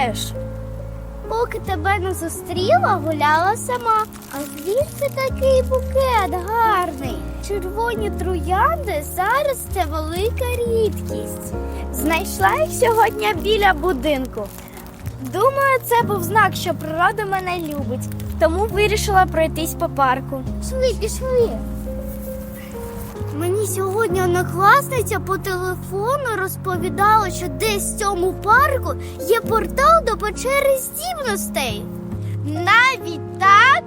гуляєш? Поки тебе не зустріла, гуляла сама. А звідси такий букет гарний. Червоні троянди зараз це велика рідкість. Знайшла їх сьогодні біля будинку. Думаю, це був знак, що природа мене любить, тому вирішила пройтись по парку. Пішли, пішли. Мені сьогодні однокласниця по телефону розповідала, що десь в цьому парку є портал до печери здібностей. Навіть так?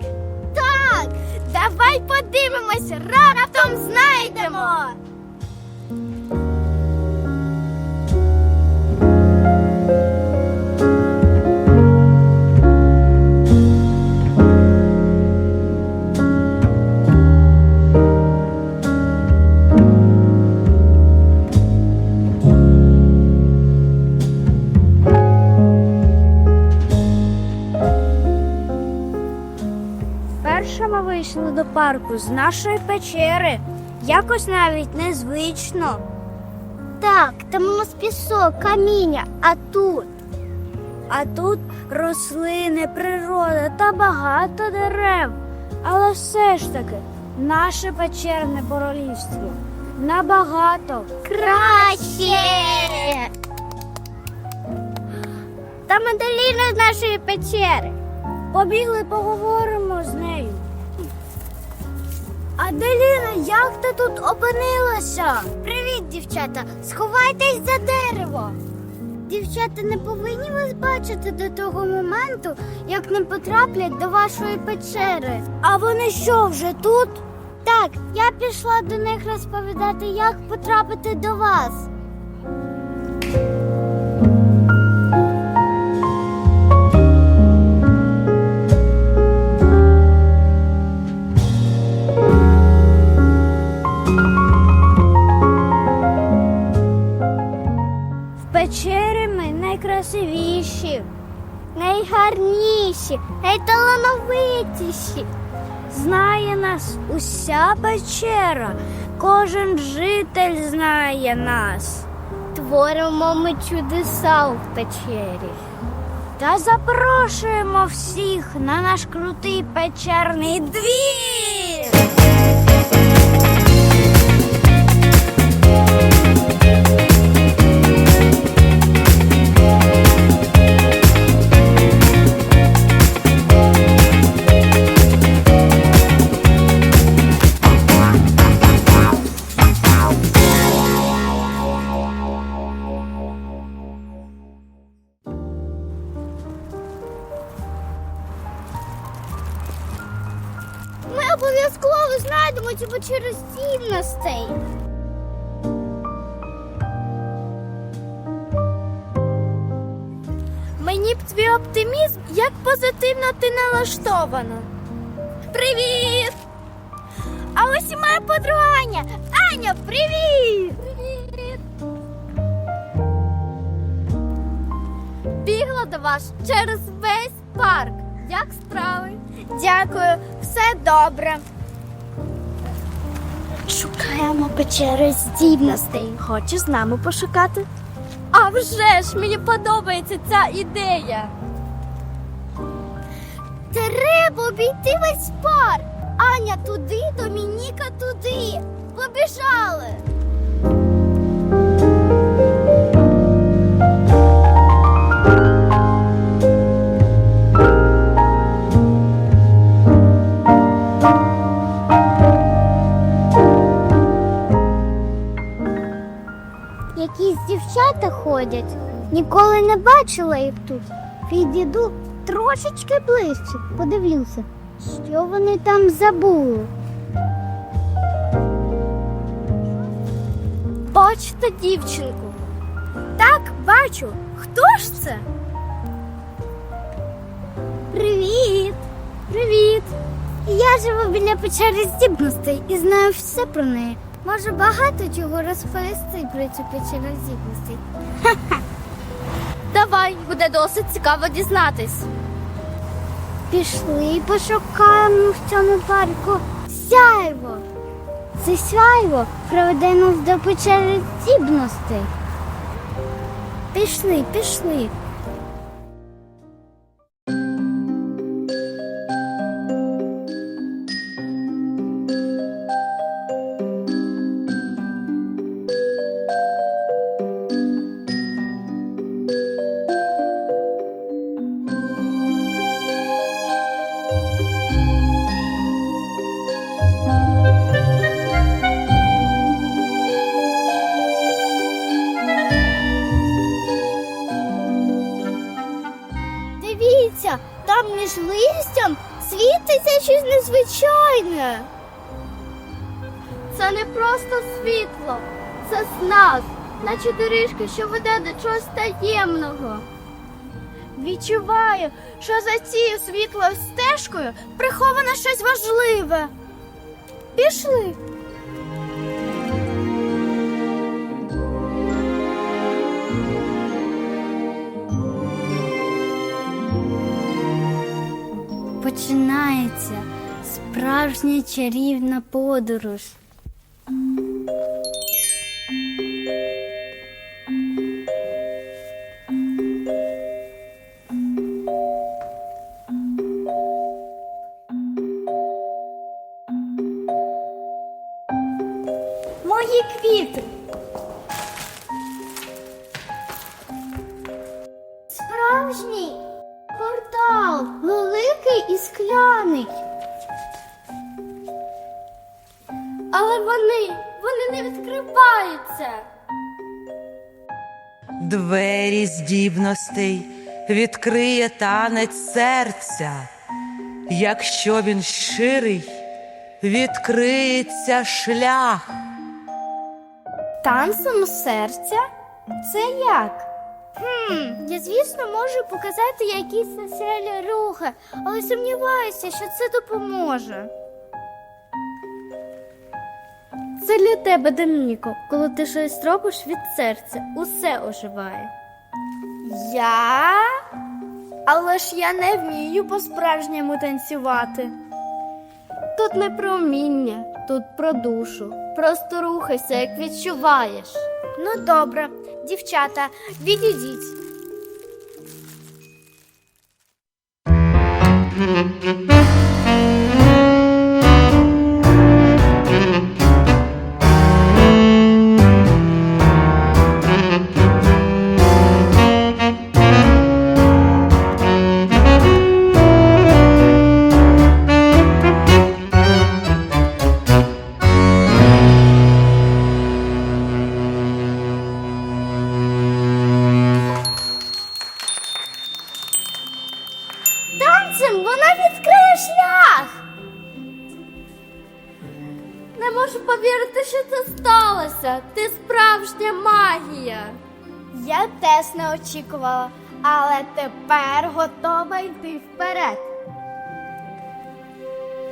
Так, Давай подивимось, раптом знайдемо. До з нашої печери. Якось навіть незвично. так, там у нас пісок, каміння, а тут. А тут рослини, природа та багато дерев. Але все ж таки, наше печерне королівство набагато Краще. Там Аделіна з нашої печери. Побігли, поговоримо з нею. Аделіна, як ти тут опинилася? Привіт, дівчата! Сховайтесь за дерево. Дівчата не повинні вас бачити до того моменту, як не потраплять до вашої печери. А вони що вже тут? Так, я пішла до них розповідати, як потрапити до вас. Найкрасивіші. Найгарніші, найталановитіші. Знає нас уся печера, кожен житель знає нас. Творимо ми чудеса в печері. Та запрошуємо всіх на наш крутий печерний двір. Налаштована. Привіт! А ось і моя подруга Аня. Аня, привіт! Привіт! Бігла до вас через весь парк. Як справи? Дякую, все добре. Шукаємо печеру здібностей. Хочеш з нами пошукати? А вже ж мені подобається ця ідея. Треба обійти весь парк. Аня туди, Домініка туди. Побіжали. Якісь дівчата ходять. Ніколи не бачила їх тут. Підійду трошечки ближче, подивлюся, що вони там забули. Бачите дівчинку? Так, бачу. Хто ж це? Привіт! Привіт! Я живу біля печери здібностей і знаю все про неї. Можу багато чого розповісти про цю печеру здібностей. Давай, буде досить цікаво дізнатись. Пішли пошукаємо в цьому парку сяйво. Це сяйво приведе нас до печери дібностей. Пішли, пішли. Дивіться, там між листям світиться щось незвичайне. Це не просто світло, це знак, наче доріжка, що веде до чогось таємного. Відчуваю, що за цією світлою стежкою приховане щось важливе. Пішли. Починається справжня чарівна подорож. Але вони, вони не відкриваються. Двері здібностей відкриє танець серця. Якщо він щирий, відкриється шлях. Танцем серця? Це як? Хм, я, звісно, можу показати якісь веселі рухи, але сумніваюся, що це допоможе. Це для тебе, Домініко, коли ти щось робиш від серця, усе оживає. Я? Але ж я не вмію по-справжньому танцювати. Тут не про вміння, тут про душу. Просто рухайся, як відчуваєш. Ну, добре, дівчата, відійдіть. Я не очікувала, але тепер готова йти вперед.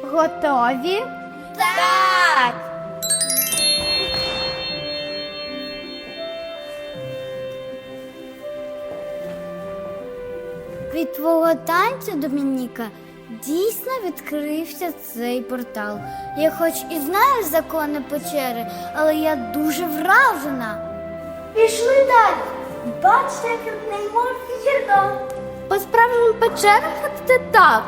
Готові? Так! Від твого танцю, Домініка, дійсно відкрився цей портал. Я хоч і знаю закони печери, але я дуже вражена. Пішли далі. Бачите, як неймовірно. По справжнім печерам ходити так.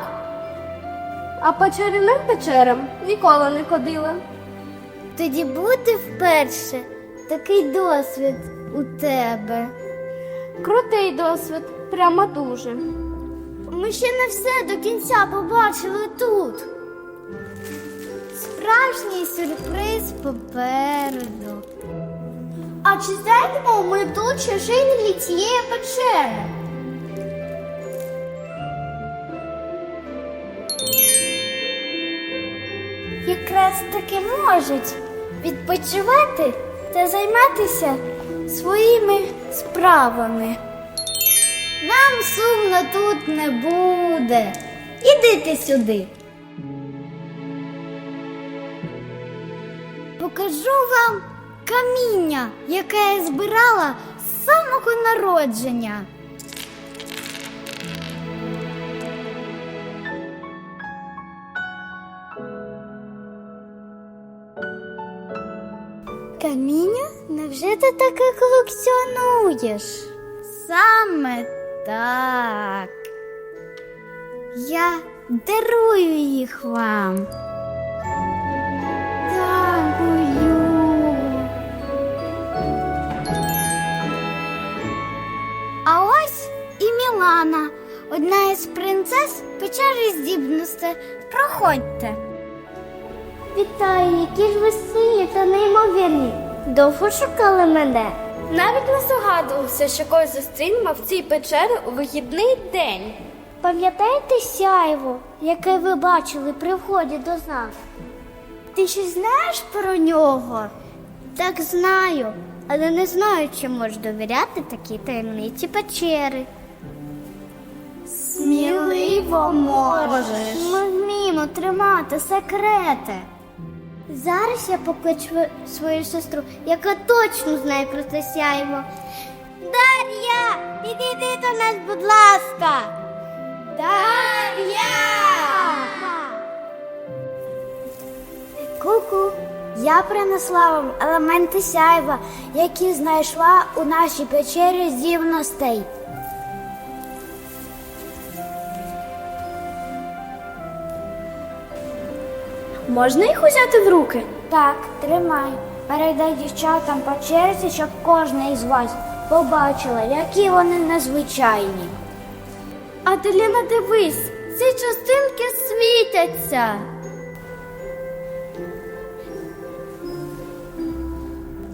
А по чарівним печерам ніколи не ходила. Тоді буде вперше такий досвід у тебе. Крутий досвід, прямо дуже. Ми ще не все до кінця побачили тут. Справжній сюрприз попереду. А чи знайдемо ми тут чужий для цієї печери? Якраз таки можуть відпочивати та займатися своїми справами. Нам сумно тут не буде. Ідите сюди. Покажу вам каміння, яке я збирала з самого народження. каміння? Невже ти таке колекціонуєш? Саме так. Я дарую їх вам. Одна із принцес печери здібності. Проходьте. Вітаю, які ж ви сині та неймовірні. Довго шукали мене. Навіть не здогадувався, що когось зустрінемо в цій печері у вихідний день. Пам'ятаєте сяйво, яке ви бачили при вході до нас? Ти щось знаєш про нього? Так знаю, але не знаю, чи можеш довіряти такій таємниці печери. Сміливо можеш. Ми вміємо тримати секрети. Зараз я покличу свою сестру, яка точно знає про це сяйво. Дар'я, підійди до нас, будь ласка. Дар'я! Ку-ку, я принесла вам елементи сяйва, які знайшла у нашій печері здібностей. Можна їх взяти в руки? Так, тримай. Передай дівчатам по черзі, щоб кожна із вас побачила, які вони незвичайні. Аделіна, дивись, ці частинки світяться.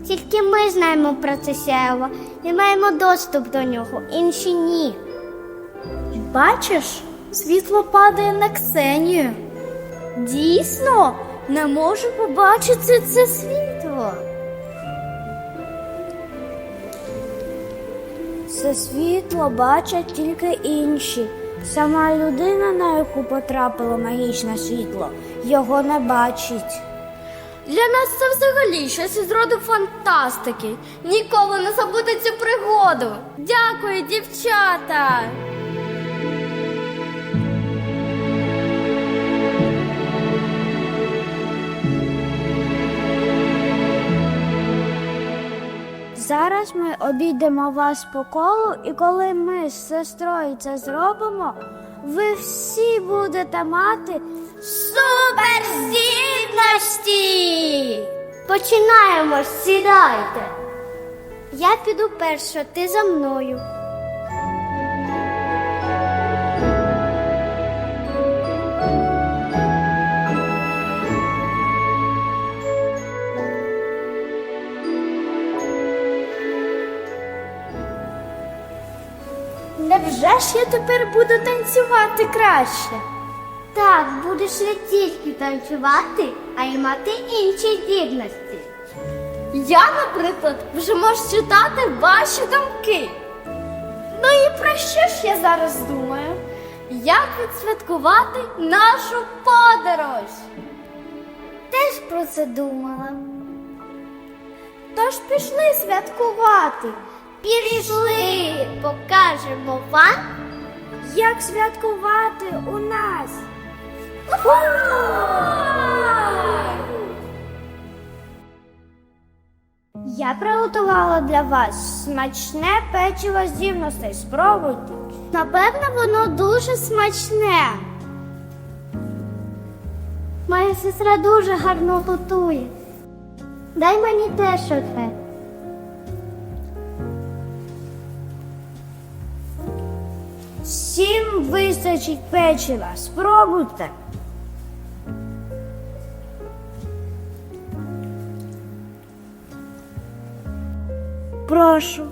Тільки ми знаємо про це сяйво і маємо доступ до нього, інші ні. Бачиш, світло падає на Ксенію. Дійсно, не можу побачити це світло. Це світло бачать тільки інші. Сама людина, на яку потрапило магічне світло, його не бачить. Для нас це взагалі щось із роду фантастики. Ніколи не забути цю пригоду. Дякую, дівчата. Зараз ми обійдемо вас по колу, і коли ми з сестрою це зробимо, ви всі будете мати суперздібності! Починаємо, сідайте. Я піду перша, ти за мною. Невже ж я тепер буду танцювати краще? Так, будеш не тільки танцювати, а й мати інші здібності. Я, наприклад, вже можу читати ваші думки. Ну і про що ж я зараз думаю? Як відсвяткувати нашу подорож? Теж про це думала. Тож пішли святкувати. Пішли, покажемо вам, як святкувати у нас. Я приготувала для вас смачне печиво з дівностей. Спробуйте. Напевно, воно дуже смачне. Моя сестра дуже гарно готує. Дай мені теж одне. Вистачить печива. Спробуйте. Прошу.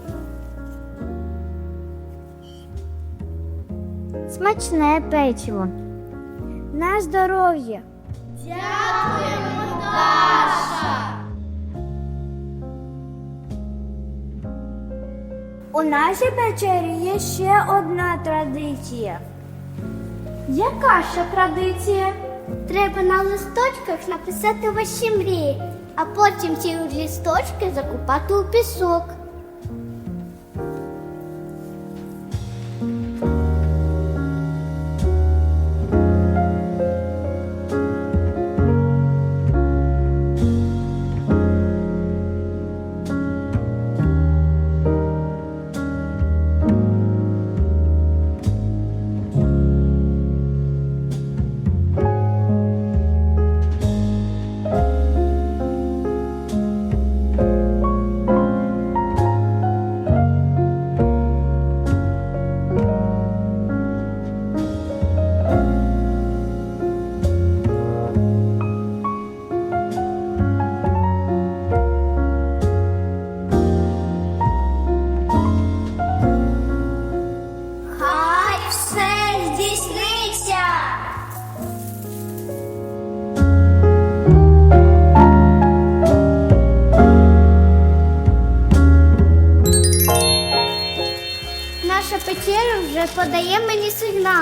Смачне печиво. На здоров'я. У нашій печері є ще одна традиція. Яка ще традиція? Треба на листочках написати ваші мрії, а потім ці листочки закупати у пісок.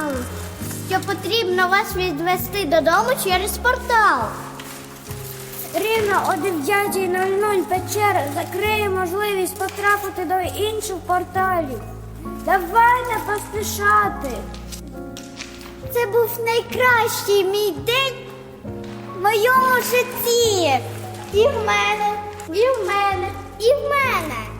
Мені що потрібно вас відвести додому через портал. Рівно о 9.00 печера закриє можливість потрапити до інших порталів. Давай не поспішати. Це був найкращий мій день в моєму житті. І в мене, і в мене, і в мене.